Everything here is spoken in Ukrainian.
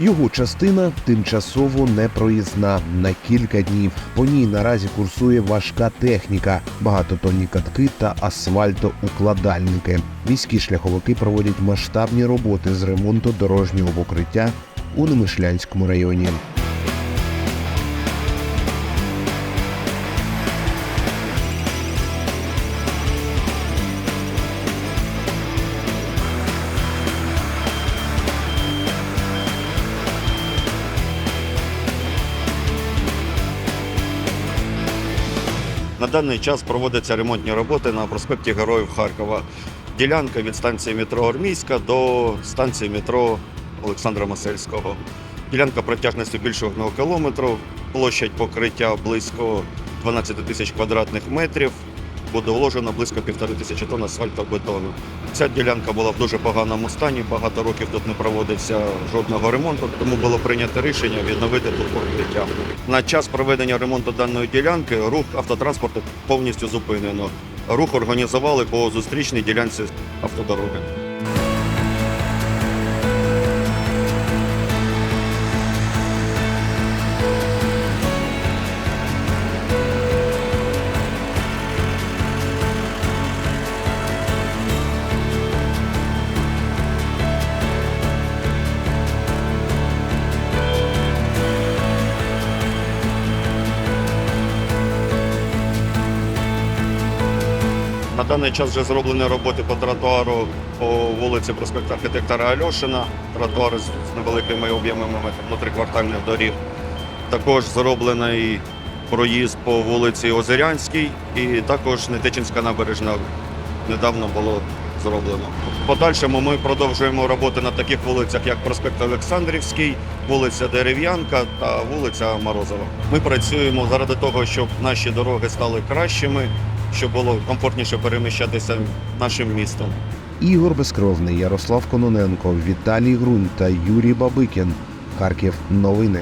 Його частина тимчасово непроїзна на кілька днів. По ній наразі курсує важка техніка, багатотонні катки та асфальтоукладальники. Міські шляховики проводять масштабні роботи з ремонту дорожнього покриття у Немишлянському районі. На даний час проводяться ремонтні роботи на проспекті Героїв Харкова. Ділянка від станції метро Армійська до станції метро Олександра Масельського. Ділянка протяжністю більше одного кілометру, площадь покриття близько 12 тисяч квадратних метрів. Буде вложено близько півтори тисячі тонн асфальтобетону. Ця ділянка була в дуже поганому стані. Багато років тут не проводиться жодного ремонту, тому було прийнято рішення відновити тут покриття. На час проведення ремонту даної ділянки рух автотранспорту повністю зупинено. Рух організували по зустрічній ділянці автодороги. На даний час вже зроблені роботи по тротуару по вулиці проспекту архітектора Альошина, тротуар з невеликими об'ємами внутриквартальних доріг. Також зроблений проїзд по вулиці Озерянській і також Нетечинська набережна недавно було зроблено. В подальшому ми продовжуємо роботи на таких вулицях, як проспект Олександрівський, вулиця Дерев'янка та вулиця Морозова. Ми працюємо заради того, щоб наші дороги стали кращими, щоб було комфортніше переміщатися нашим містом. Ігор Безкровний, Ярослав Кононенко, Віталій Грунь та Юрій Бабикін. Харків. Новини.